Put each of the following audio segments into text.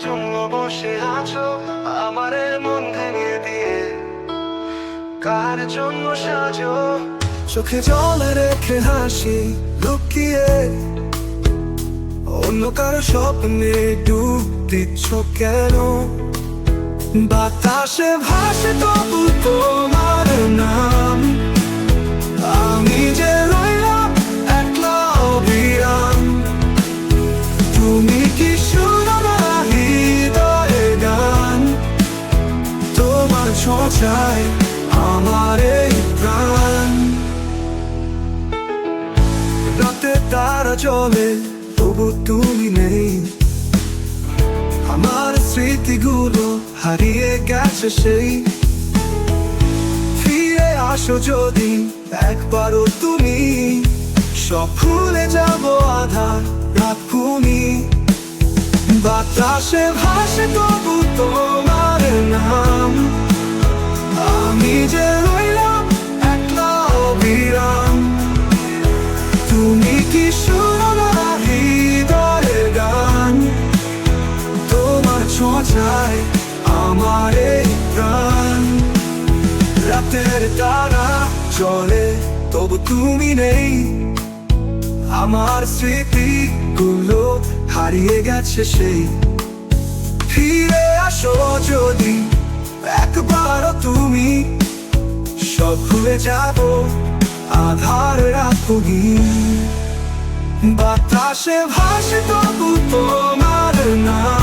জন্য বসে আছো, আমার মন ভেঙে দিয়ে। কার জন্য সাজো? চোখে জল রেখে হাসি লুকিয়ে। অন্য কারও স্বপ্নে ডুব দিচ্ছ কেন? বাতাসে ভাসে তবু তোমার তোমার আমার এই প্রাণ। রাতে তারা চলে, তবু তুমি নেই। আমার স্মৃতিগুলো হারিয়ে গেছে সেই। ফিরে আসো যদি একবারও তুমি। সব ভুলে যাব আধার রাখুনি বাতাসে ভাসে তবু তোমার আমার এই প্রাণ। রাতের তারা চলে, তবু তুমি নেই। আমার স্মৃতিগুলো হারিয়ে গেছে সেই। ফিরে আসো যদি একবারও তুমি। সব ভুলে যাব, আধার রাখুনি বাতাসে ভাসে তবু তোমার নাম।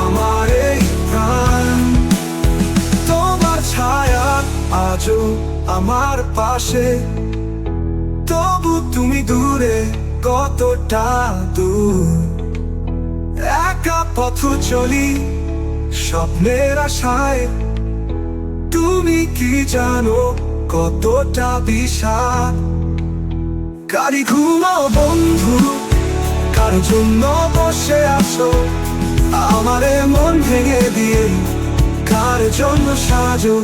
আমার তোমার ছায়া আজও আমার পাশে। তবু তুমি দূরে কতটা দূর। একা পথ চলি স্বপ্নের আশায়। তুমি কি জানো কতটা বিষাদ কারি ঘুমাও বন্ধু কার জন্য বসে আছো। আমারে মন ভেঙে দিয়ে কার জন্য সাজো?